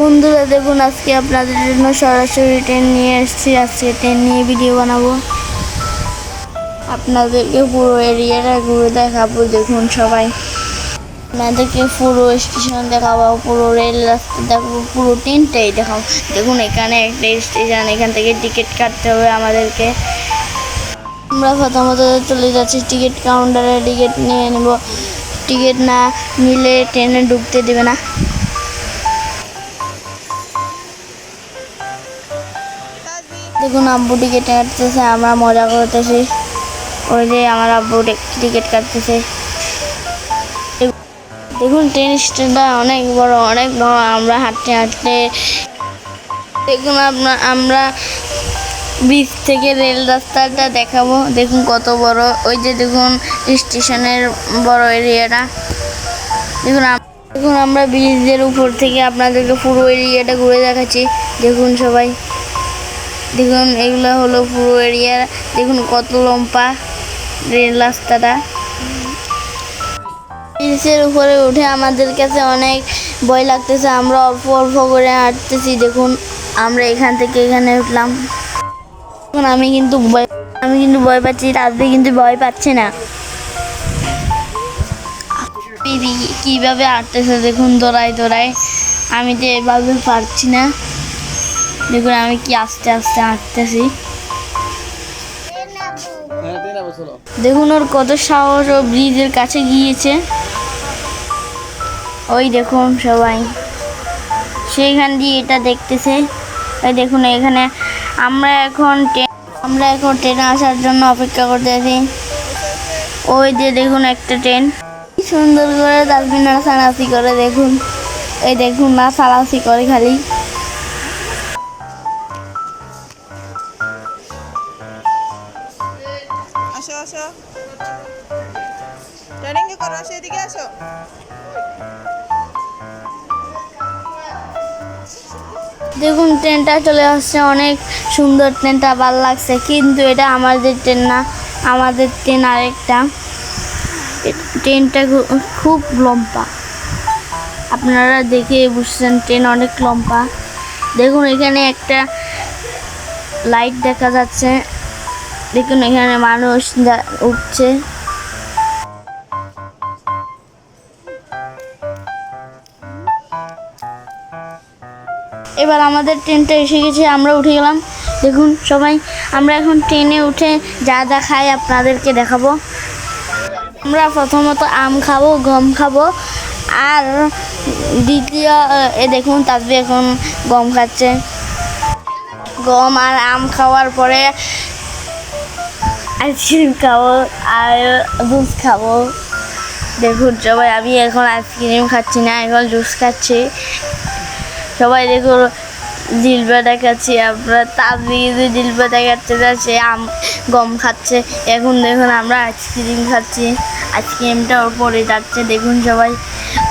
বন্ধুরা, দেখুন আজকে আপনাদের জন্য সরাসরি ট্রেন নিয়ে এসেছি। আজকে ট্রেন নিয়ে ভিডিও বানাবো। আপনাদেরকে পুরো এরিয়াটা ঘুরে দেখাবো, দেখুন সবাই। আপনাদেরকে পুরো স্টেশন দেখাবো, পুরো রেল রাস্তা দেখাবো, পুরো ট্রেনটাই দেখাবো। দেখুন, এখানে একটা স্টেশন এখান থেকে টিকিট কাটতে হবে আমাদেরকে। আমরা প্রথমত চলে যাচ্ছি টিকিট কাউন্টারে টিকিট নিয়ে নেব। টিকিট না নিলে ট্রেনে ঢুকতে দেবে না। দেখুন, আব্বু টিকিট কাটতেছে, আমরা মজা করতেছি। ওই যে আমার আব্বু টিকিট কাটতেছে। দেখুন ট্রেন স্টেশনটা অনেক বড় অনেক বড়, আমরা হাঁটতে হাঁটতে দেখুন আপনার আমরা ব্রিজ থেকে রেল রাস্তাটা দেখাবো। দেখুন, কত বড়। ওই যে দেখুন স্টেশনের বড় এরিয়াটা দেখুন দেখুন, আমরা ব্রিজের উপর থেকে আপনাদেরকে পুরো এরিয়াটা ঘুরে দেখাচ্ছি। দেখুন সবাই। দেখুন, এগুলো হলো পুরো এরিয়া দেখুন কত লম্বা রেল রাস্তাটা। ব্রিজের উপরে উঠে আমাদের কাছে অনেক ভয় লাগতেছে। আমরা অল্প অল্প করে হাঁটতেছি। দেখুন, আমরা এখান থেকে এখানে উঠলাম। এখন আমি কিন্তু ভয় আমি কিন্তু ভয় পাচ্ছি। রাত্রে কিন্তু ভয় পাচ্ছে না। কীভাবে হাঁটতেছে? দেখুন, দৌড়ায় দৌড়ায়। আমি তো এভাবে পারছি না। দেখুন আমি কি আস্তে আস্তে হাঁটতেছি। হ্যাঁ দেখুন ওর কত সাহস ও ব্রিজের কাছে গিয়েছে। ওই দেখুন সবাই। সেইখান দিয়ে এটা দেখতেছে। ওই দেখুন এখানে আমরা এখন ট্রেন আমরা এখন ট্রেনে আসার জন্য অপেক্ষা করতে আছি। ওই যে দেখুন একটা ট্রেন। কি সুন্দর করে ডাস্টবিন নাচানাচি করে দেখুন। এই দেখুন না নাচানাচি করে খালি। আসো আসো। ট্রেনিং করো, আসো, এদিকে আসো। দেখুন, ট্রেনটা চলে আসছে, অনেক সুন্দর ট্রেনটা, ভালো লাগছে। কিন্তু এটা আমাদের ট্রেন না, আমাদের ট্রেন আরেকটা। ট্রেনটা খুব লম্বা। আপনারা দেখে বুঝছেন, ট্রেন অনেক লম্বা। দেখুন, এখানে একটা লাইট দেখা যাচ্ছে। দেখুন, এখানে মানুষ উঠছে। এবার আমাদের ট্রেনটা এসে গেছে, আমরা উঠে গেলাম। দেখুন, সবাই, আমরা এখন ট্রেনে উঠে যা যা খাই আপনাদেরকে দেখাবো। আমরা প্রথমত আম খাব, গম খাব। আর দ্বিতীয়, এ দেখুন তাদের এখন গম খাচ্ছে। গম আর আম খাওয়ার পরে আইসক্রিম খাব আর জুস খাব। দেখুন, সবাই, আমি এখন আইসক্রিম খাচ্ছি না, এখন জুস খাচ্ছি। সবাই দেখুন, জিলবা দেখাচ্ছি, আমরা তাবিজ জিলবা দেখাচ্ছে না সে আম গম খাচ্ছে। এখন দেখুন, আমরা আইসক্রিম খাচ্ছি। আইসক্রিমটা ওর পরে যাচ্ছে, দেখুন সবাই।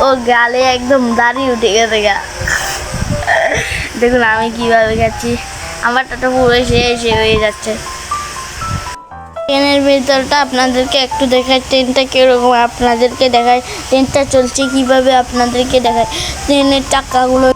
ও, গালে একদম দাড়ি উঠে গেছে গা। দেখুন, আমি কীভাবে খাচ্ছি। আমারটা তো পুরো শেষ হয়ে যাচ্ছে। ট্রেনের ভিতরটা আপনাদেরকে একটু দেখায় ট্রেনটা কীরকম আপনাদেরকে দেখায় ট্রেনটা চলছে কীভাবে আপনাদেরকে দেখায় ট্রেনের চাকাগুলো